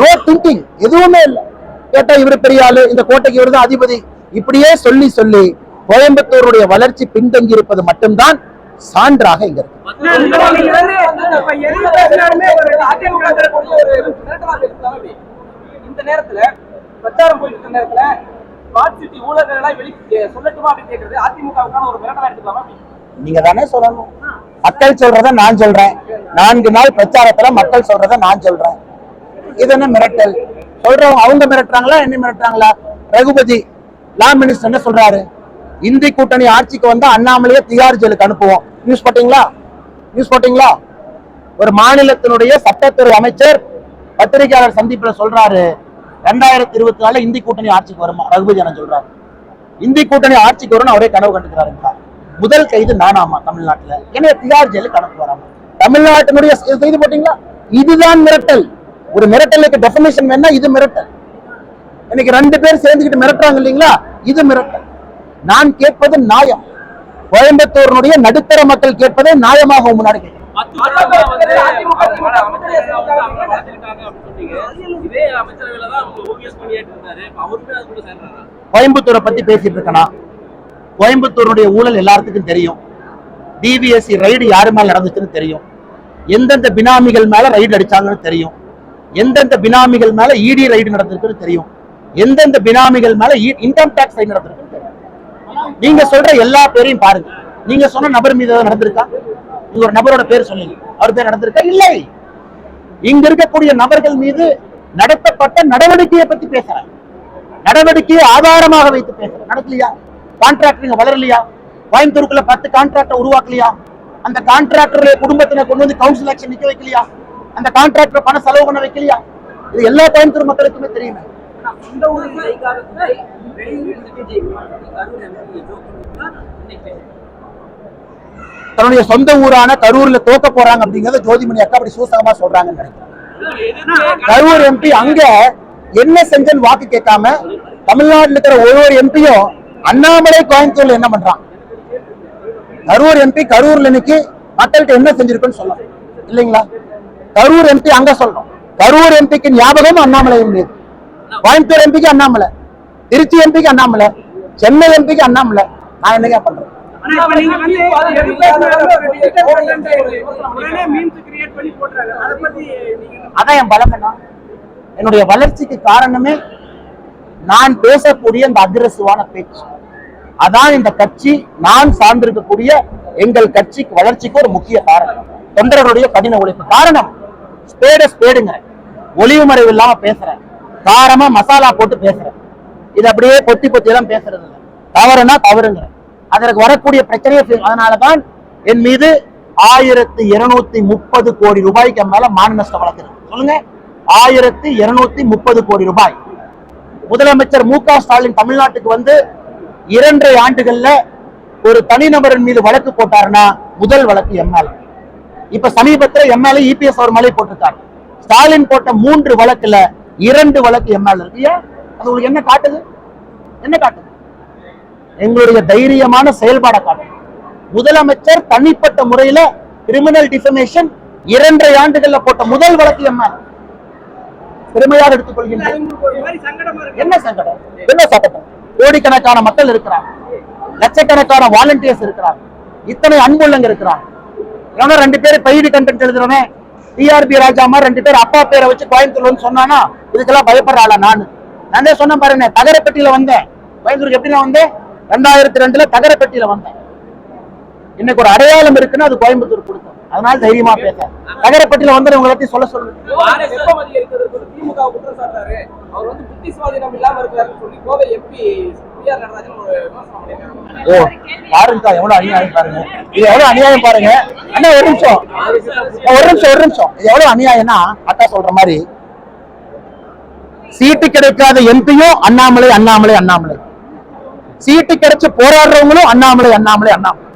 No thinking எதுவுமே இல்லை. கேட்டா இவர் பெரிய ஆளு இந்த கோட்டைக்கு இவர் தான் அதிபதி. இப்படியே சொல்லி சொல்லி கோயம்புத்தூருடைய வளர்ச்சி பின்தங்கி இருப்பது மட்டும்தான் சான்றாக இங்க இருக்கு. இந்த நேரத்துல பிரச்சாரம் போயிட்டு இருக்க நேரத்துல ஸ்மார்ட் சிட்டி ஊழல்கள் எல்லாம் வெளி சொல்லட்டுமா அப்படின்னு கேக்குறது அதிமுகவுக்கான ஒரு மிரட்டலா எடுத்துக்கலாமா அப்படி நீங்க தானே சொல்லணும். மக்கள் சொல்றத நான் சொல்றேன். நான்கு நாள் பிரச்சாரத்துல மக்கள் சொல்றத நான் சொல்றேன். இது என்ன மிரட்டல்? சொல்றவங்க அவங்க மிரட்டுறாங்களா என்ன மிரட்டுறாங்களா? ரகுபதி லா மினிஸ்டர் என்ன சொல்றாரு? இந்தி கூட்டணி ஆட்சிக்கு வந்தா அண்ணாமலையே திகார் ஜெயிலுக்கு அனுப்புவோம். நியூஸ் போட்டீங்களா? நியூஸ் போட்டீங்களா? ஒரு மாநிலத்தினுடைய சட்டத்துறை அமைச்சர் பத்திரிகையாளர் சந்திப்புல சொல்றாரு ரெண்டாயிரத்தி இருபத்தி நாலுல இந்தி கூட்டணி ஆட்சிக்கு வருமா? ரகுபதி என்ன சொல்றாரு. இந்தி கூட்டணி ஆட்சிக்கு வரும்னு அவரே கனவு கண்டுக்கிறாருங்களா முதல் கைது நானாமா தமிழ்நாட்டுல? என்ன திகார் ஜெயிலுக்கு அனுப்பி வராம தமிழ்நாட்டினுடைய செய்து செய்தி போட்டீங்களா? இதுதான் மிரட்டல். ஒரு மிரட்டலுக்கு டெபினேஷன் வேணா இது மிரட்டல். இன்னைக்கு ரெண்டு பேர் சேர்ந்துக்கிட்டு மிரட்டுறாங்க இல்லைங்களா? இது மிரட்டல். நான் கேட்பது நியாயம். கோயம்புத்தூரினுடைய நடுத்தர மக்கள் கேட்பதை நியாயமாக முன்னாடி? கோயம்புத்தூரை பத்தி பேசிட்டு இருக்கனா? கோயம்புத்தூருடைய ஊழல் எல்லாத்துக்கும் தெரியும். டிவிஎஸ்சி ரைடு யாரு மேல நடந்துச்சுன்னு தெரியும். எந்தெந்த பினாமிகள் மேல ரைடு அடிச்சாங்கன்னு தெரியும். எந்தெந்த பினாமிகள் மேல இடி ரைடு நடந்திருக்குன்னு தெரியும். எந்தெந்த பினாமிகள் மேல இன்கம் டாக்ஸ் ரைடு நடந்திருக்குன்னு தெரியும். நீங்க சொல்ற எல்லா பேரையும் பாருங்க. நீங்க சொன்ன நபர் மீது நடந்திருக்கா? நீங்க ஒரு நபரோட பேர் சொல்லுங்க. அவர் பேர் நடந்திருக்கா? இல்லை. இங்க இருக்கக்கூடிய நபர்கள் மீது நடத்தப்பட்ட நடவடிக்கையை பத்தி பேசுறேன் நடவடிக்கையை ஆதாரமாக வைத்து பேசுறேன் நடக்கலையா? கான்ட்ராக்ட் வளரலையா? கோயம்புத்தூருக்குள்ள பத்து கான்ட்ராக்டர் உருவாக்கலையா? அந்த கான்ட்ராக்டருடைய குடும்பத்தினை கொண்டு வந்து கவுன்சில் ஆக்ஷன் நிக்க வைக்கலையா? அந்த கான்ட்ராக்டர் பண செலவு பண்ண வைக்கலையா? இது எல்லா கோயம்புத்தூர் மக்களுக்குமே தெரியுமே. தன்னுடைய சொந்த ஊரான கரூர்ல தோக்க போறாங்க அப்படிங்கறத ஜோதிமணி அக்கா அப்படி சூசகமா சொல்றாங்கன்னு நினைக்கிறேன். கரூர் எம்பி அங்க என்ன செஞ்சன்னு வாக்கு கேட்காம தமிழ்நாட்டுல இருக்கிற ஒரு ஒரு எம்பியும் அண்ணாமலை கோயம்புத்தூர்ல என்ன பண்றான்? கரூர் எம்பி கரூர்ல இன்னைக்கு மக்கள்கிட்ட என்ன செஞ்சிருக்குன்னு சொல்லணும் இல்லைங்களா? கரூர் எம்பி அங்க சொல்லணும். கரூர் எம்பிக்கு ஞாபகம் அண்ணாமலை மீது கோயம்புத்தூர் எம்பிக்கு அண்ணாமலை. திருச்சி எம்பிக்கு அண்ணாமலை. சென்னை எம்பிக்கு அண்ணாமலை. நான் என்னங்க பண்றேன் அதான் என் பலம் என்ன? என்னுடைய வளர்ச்சிக்கு காரணமே நான் பேசக்கூடிய இந்த அக்ரஸிவான பேச்சு. அதான் இந்த கட்சி நான் சார்ந்திருக்கக்கூடிய எங்கள் கட்சிக்கு வளர்ச்சிக்கு ஒரு முக்கிய காரணம். தொண்டர்களுடைய கடின உழைப்பு. காரணம் ஸ்பேடு ஸ்பேடுங்க ஒளிவு மறைவு இல்லாம பேசுறேன். காரமா மசாலா போட்டு பேசுறேன். இது அப்படியே பொத்தி பொத்தி எல்லாம் பேசுறது இல்லை. தவறுனா தவறுங்க. அதற்கு வரக்கூடிய பிரச்சனையை fe- அதனாலதான் என் மீது ஆயிரத்தி இருநூத்தி முப்பது கோடி ரூபாய்க்கு மேல மான நஷ்ட வழக்கு சொல்லுங்க. ஆயிரத்தி இருநூத்தி முப்பது கோடி ரூபாய். முதலமைச்சர் மு க ஸ்டாலின் தமிழ்நாட்டுக்கு வந்து இரண்டரை ஆண்டுகள்ல ஒரு தனிநபரின் மீது வழக்கு போட்டாருன்னா முதல் வழக்கு எம்எல்ஏ. இப்ப சமீபத்துல எம்எல்ஏ இபிஎஸ் அவர் மலை போட்டிருக்காரு. ஸ்டாலின் போட்ட மூன்று வழக்குல இரண்டு வழக்கு எம்எல்ஏ இருக்கு. ஏன்? அது உங்களுக்கு என்ன காட்டுது? என்ன காட்டுது? எங்களுடைய தைரியமான செயல்பாடை காட்டுது. முதலமைச்சர் தனிப்பட்ட முறையில கிரிமினல் டிஃபமேஷன் இரண்டரை ஆண்டுகள்ல போட்ட முதல் வழக்கு எம்எல்ஏ பெருமையாக எடுத்துக்கொள்கின்றேன். என்ன சங்கடம்? என்ன சங்கடம்? கோடிக்கணக்கான மக்கள் இருக்கிறாங்க. லட்சக்கணக்கான வாலண்டியர்ஸ் இருக்கிறாங்க. இத்தனை அன்புள்ளங்க இருக்கிறார் எவனோ ரெண்டு பேர் பயிரி கண்டென்ட் எழுதுறவன் டிஆர்பி ராஜா மாதிரி ரெண்டு பேர் அப்பா பேரை வச்சு கோயம்புத்தூர் வந்து சொன்னானா இதுக்கெல்லாம் பயப்படுற ஆளா நானு. நான் தான் சொன்னேன் பாருங்க தகரப்பட்டியில வந்தேன். கோயம்புத்தூருக்கு எப்படி நான் வந்தேன்? ரெண்டாயிரத்தி ரெண்டுல தகரப்பட்டியில வந்தேன். இன்னைக்கு ஒரு அடையாளம் இருக்குன்னு அது கோயம்புத்தூர் கொடுத்தோம். அதனால தைரியமா பேச தகரப்பட்டியில வந்து உங்களை பத்தி சொல்ல சொல்லுங்க. ஓ பாருங்க எவ்வளவு அநியாயம் பாருங்க. இது எவ்வளவு அநியாயம் பாருங்க. அண்ணா ஒரு நிமிஷம். ஒரு நிமிஷம் ஒரு நிமிஷம். இது எவ்வளவு அநியாயம்னா அக்கா சொல்ற மாதிரி. சீட்டு கிடைக்காத எம்பியும் அண்ணாமலை அண்ணாமலை அண்ணாமலை. சீட்டு கிடைச்சு போராடுறவங்களும் அண்ணாமலை அண்ணாமலை அண்ணாமலை.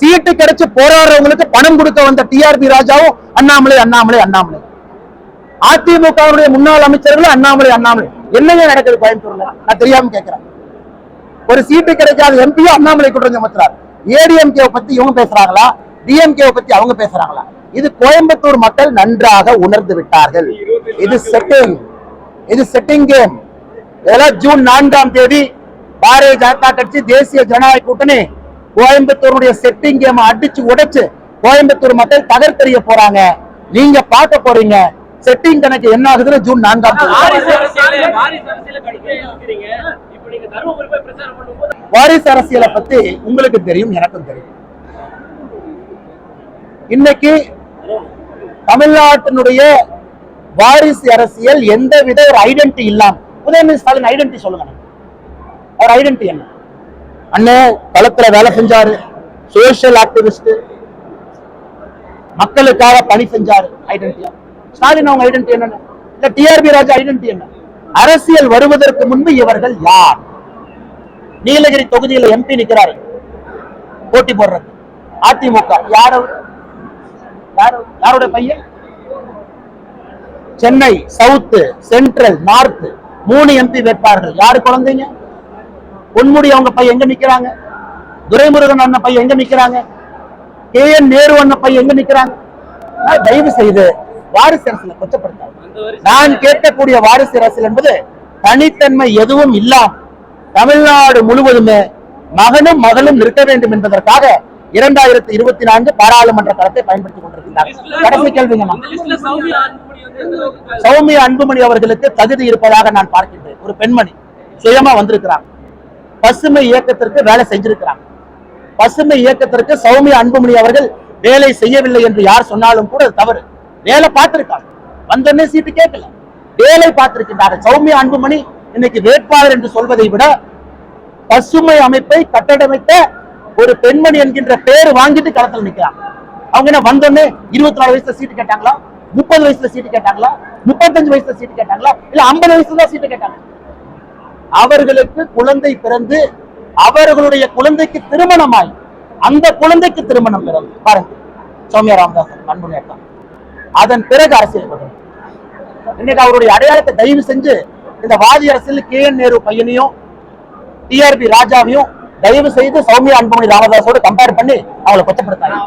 சீட்டு கிடைச்சு போராடுறவங்களுக்கு பணம் கொடுக்க வந்த டிஆர்பி ராஜாவும் அண்ணாமலை அண்ணாமலை அண்ணாமலை. அதிமுகவுடைய முன்னாள் அமைச்சர்களும் அண்ணாமலை அண்ணாமலை. என்னங்க நடக்குது கோயம்புத்தூர்ல? நான் தெரியாம கேட்கிறேன் ஒரு சீட்டு கிடைக்காத எம்பியும் அண்ணாமலை குற்றம் சுமத்துறாரு. ஏடிஎம்கே பத்தி இவங்க பேசுறாங்களா? டிஎம்கே பத்தி அவங்க பேசுறாங்களா? இது கோயம்புத்தூர் மக்கள் நன்றாக உணர்ந்து விட்டார்கள். இது செட்டிங் இது செட்டிங் கேம் இதெல்லாம் ஜூன் நான்காம் தேதி பாரதிய ஜனதா கட்சி தேசிய ஜனநாயக கூட்டணி கோயம்புத்தூருடைய செட்டிங் கேம் அடிச்சு உடைச்சு கோயம்புத்தூர் மக்கள் தகர்த்தெறிய போறாங்க. நீங்க பார்க்க போறீங்க. செட்டிங் கணக்கு என்ன ஆகுதுன்னு ஜூன் நான்காம் தேதி. வாரிசு அரசியல பத்தி உங்களுக்கு தெரியும் எனக்கும் தெரியும். இன்னைக்கு தமிழ்நாட்டினுடைய வாரிசு அரசியல் எந்தவித ஒரு ஐடென்டி இல்லாம உதயநிதி ஸ்டாலின் ஐடென்டி சொல்லுங்க. அவர் ஐடென்டி என்ன? அண்ணே களத்துல வேலை செஞ்சாரு. சோசியல் ஆக்டிவிஸ்ட் மக்களுக்காக பணி செஞ்சாரு. ஐடென்டிட்டியா ஸ்டாலின் அவங்க ஐடென்டி என்ன இல்ல டிஆர்பி ராஜா ஐடென்டி என்ன? அரசியல் வருவதற்கு முன்பு இவர்கள் யார்? நீலகிரி தொகுதியில எம்பி நிக்கிறாரு. போட்டி போடுறது. அதிமுக. யார் யாருடைய பையன்? சென்னை சவுத் சென்ட்ரல் நார்த் மூணு எம்பி வேட்பாளர்கள். யாரு குழந்தைங்க? பொன்முடி அவங்க பையன் எங்க நிக்கிறாங்க? துரைமுருகன் அண்ணன் பையன் எங்க நிக்கிறாங்க? கே என் நேரு அண்ணன் பையன் எங்க நிக்கிறாங்க? தயவு செய்து வாரிசு அரசியலை அந்த வரி நான் கேட்கக்கூடிய வாரிசு அரசியல் என்பது தனித்தன்மை எதுவும் இல்லாம் தமிழ்நாடு முழுவதுமே மகனும் மகளும் இருக்க வேண்டும் என்பதற்காக இரண்டாயிரத்தி இருபத்தி நான்கு பாராளுமன்ற களத்தை பயன்படுத்திக் கொண்டிருக்கிறார் கடைசி கேள்விங்கம்மா. சௌமியா அன்புமணி அவர்களுக்கு தகுதி இருப்பதாக நான் பார்க்கின்றேன். ஒரு பெண்மணி சுயமா வந்திருக்கிறாங்க பசுமை இயக்கத்திற்கு வேலை செஞ்சிருக்கிறாங்க. பசுமை இயக்கத்திற்கு சௌமியா அன்புமணி அவர்கள் வேலை செய்யவில்லை என்று யார் சொன்னாலும் கூட தவறு. வேலை பார்த்திருக்காங்க. வந்தோடனே சீட்டு கேட்கல. வேலை பார்த்திருக்கின்றார்கள். சௌமிய அன்புமணி இன்னைக்கு வேட்பாளர் என்று சொல்வதை விட பசுமை அமைப்பை கட்டடமைத்த ஒரு பெண்மணி என்கின்ற பேர் வாங்கிட்டு களத்தில் நிக்கிறாங்க. அவங்க என்ன வந்தோடனே இருபத்தி நாலு வயசுல சீட்டு கேட்டாங்களா? முப்பது வயசுல சீட்டு கேட்டாங்களா? முப்பத்தஞ்சு வயசுல சீட்டு கேட்டாங்களா? இல்ல ஐம்பது வயசுல தான் சீட்டு கேட்டாங்க. அவர்களுக்கு குழந்தை பிறந்து அவர்களுடைய குழந்தைக்கு திருமணமாய் அந்த குழந்தைக்கு திருமணம் பிறந்து. பாருங்க. சௌமியா ராமதாசன் அன்புமணி அதன் பிறகு அரசியல் இன்னைக்கு அவருடைய அடையாளத்தை தயவு செஞ்சு இந்த வாதி அரசியல் கே என் நேரு பையனையும் டிஆர்பி ராஜாவையும் தயவு செய்து சௌமியா அன்புமணி ராமதாஸோடு கம்பேர் பண்ணி அவளை கொச்சப்படுத்தாங்க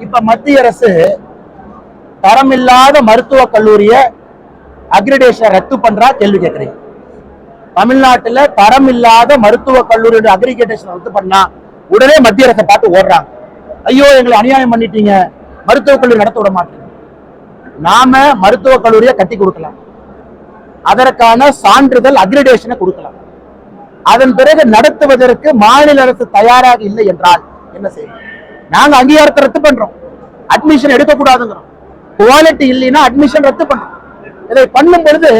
இப்ப மத்திய அரசு தரமில்லாத மருத்துவ கல்லூரியை அக்ரிடேஷனை ரத்து பண்றா கேள்வி கேட்கறீங்க. தமிழ்நாட்டுல தரம் இல்லாத மருத்துவ கல்லூரியோட அக்ரிகேடேஷன் ரத்து பண்ணா உடனே மத்திய அரசை பார்த்து ஓடுறாங்க. ஐயோ எங்களை அநியாயம் பண்ணிட்டீங்க. மருத்துவக் கல்லூரி நடத்த விட மாட்டீங்க நாம மருத்துவக் கல்லூரியை கட்டி கொடுக்கலாம் அதற்கான சான்றிதழ் அக்ரிடேஷனை கொடுக்கலாம் அதன் பிறகு நடத்துவதற்கு மாநில அரசு தயாராக இல்லை என்றால் என்ன செய்யும் நாங்க அங்கீகாரத்தை ரத்து பண்றோம். அட்மிஷன் எடுக்கக்கூடாதுங்கிறோம். குவாலிட்டி இல்லைன்னா அட்மிஷன் ரத்து பண்றோம். இதை பண்ணும் பொழுது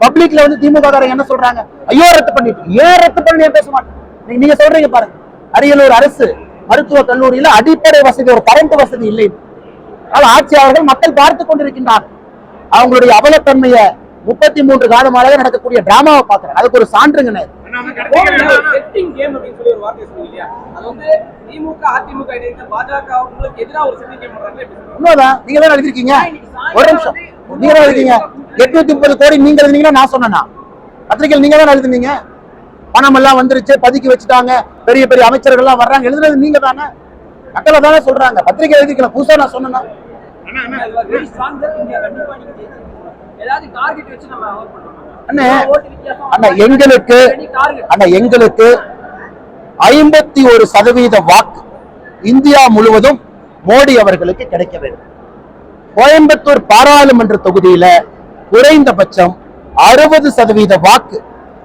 பப்ளிக்ல வந்து திமுக காரங்க என்ன சொல்றாங்க? ஐயோ ரத்து பண்ணிட்டு ஏன் ரத்து பண்ணி பேச மாட்டேன் நீங்க- நீங்க சொல்றீங்க பாருங்க. அரியலூர் அரசு மருத்துவ கல்லூரியில அடிப்படை வசதி ஒரு கரண்ட் வசதி இல்லை. ஆனால் ஆட்சியாளர்கள் மக்கள் பார்த்து கொண்டிருக்கின்றார் அவங்களுடைய அவலத்தன்மையை முப்பத்தி மூன்று காலமாக நடக்கக்கூடிய டிராமாவை பார்க்கிறேன். அதுக்கு ஒரு சான்றுங்க? உண்மைதான். நீங்க தான் எழுதிருக்கீங்க. ஒரு நிமிஷம். நீங்க தான் எழுதிங்க எட்நூத்தி முப்பது கோடி நீங்க எழுதுனீங்கன்னா நான் சொன்னேனா? பத்திரிகையில் நீங்க தான் எழுதுனீங்க. பணம் எல்லாம் வந்துருச்சு பதுக்கி வச்சுட்டாங்க. பெரிய பெரிய அமைச்சர்கள் எல்லாம் வர்றாங்க. எழுதுனது நீங்க தானே. மக்களை தானே சொல்றாங்க. பத்திரிகை எழுதிக்கலாம் புதுசா நான் சொன்னேன்னா அண்ணே அண்ணா எங்களுக்கு அண்ணா எங்களுக்கு ஐம்பத்தி ஒரு சதவீத வாக்கு இந்தியா முழுவதும் மோடி அவர்களுக்கு கிடைக்க வேண்டும். கோயம்புத்தூர் பாராளுமன்ற தொகுதியில குறைந்தபட்சம் அறுபது சதவீத வாக்கு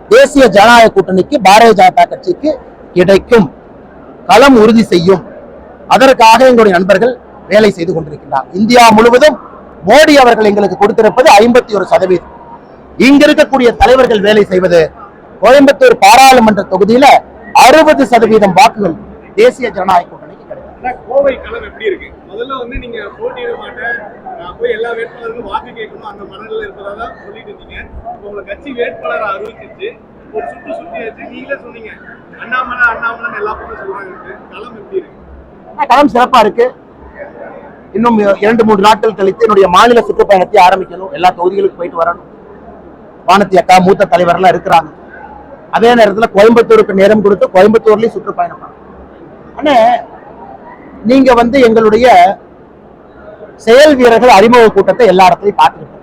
தேசிய ஜனநாயக கூட்டணிக்கு பாரதிய ஜனதா கட்சிக்கு கிடைக்கும். களம் உறுதி செய்யும். அதற்காக எங்களுடைய நண்பர்கள் வேலை செய்து கொண்டிருக்கிறார் இந்தியா முழுவதும் மோடி அவர்கள் எங்களுக்கு கொடுத்திருப்பது ஐம்பத்தி ஒரு சதவீதம். இங்க இருக்கக்கூடிய தலைவர்கள் வேலை செய்வது கோயம்புத்தூர் பாராளுமன்ற தொகுதியில அறுபது சதவீதம் வாக்குகள் தேசிய ஜனநாயக கூட்டணிக்கு கிடைக்கும். கோவை களம் எப்படி இருக்கு? முதல்ல வந்து நீங்க போட்டியிட மாட்டேன். போய் எல்லா வேட்பாளருக்கும் வாக்கு கேட்கணும். அந்த மனநிலை இருக்கிறதா சொல்லிட்டு இருந்தீங்க. உங்களை கட்சி வேட்பாளரை அறிவிச்சிருச்சு ஒரு சுற்று சுத்தியாச்சு நீங்களே சொன்னீங்க. அண்ணாமலை அண்ணாமலைன்னு எல்லா பக்கம் சொல்றாங்க. களம் எப்படி இருக்கு? களம் சிறப்பா இருக்கு. இன்னும் இரண்டு மூன்று நாட்கள் கழித்து என்னுடைய மாநில சுற்றுப்பயணத்தை ஆரம்பிக்கணும். எல்லா தொகுதிகளுக்கும் போயிட்டு வரணும். வானத்தி அக்கா மூத்த தலைவர் எல்லாம் இருக்கிறாங்க. அதே நேரத்துல கோயம்புத்தூருக்கு நேரம் கொடுத்து கோயம்புத்தூர்லயும் சுற்றுப்பயணம் ஆனா நீங்க வந்து எங்களுடைய செயல் வீரர்கள் அறிமுக கூட்டத்தை எல்லா இடத்துலையும் பார்த்துக்கிட்டு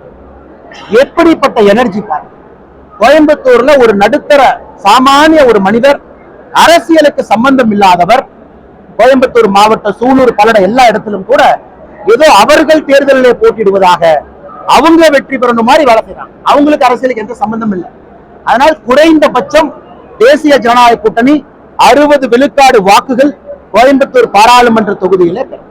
எப்படிப்பட்ட எனர்ஜி பாருங்க. கோயம்புத்தூர்ல ஒரு நடுத்தர சாமானிய ஒரு மனிதர் அரசியலுக்கு சம்பந்தம் இல்லாதவர் கோயம்புத்தூர் மாவட்ட சூலூர் பல்லட எல்லா இடத்திலும் கூட ஏதோ அவர்கள் தேர்தலிலே போட்டியிடுவதாக அவங்க வெற்றி பெறணும் மாதிரி வேலை செய்யறாங்க அவங்களுக்கு அரசியலுக்கு எந்த சம்பந்தம் இல்லை. அதனால் குறைந்தபட்சம் தேசிய ஜனநாயக கூட்டணி அறுபது விழுக்காடு வாக்குகள் கோயம்புத்தூர் பாராளுமன்ற தொகுதியிலே பெறும்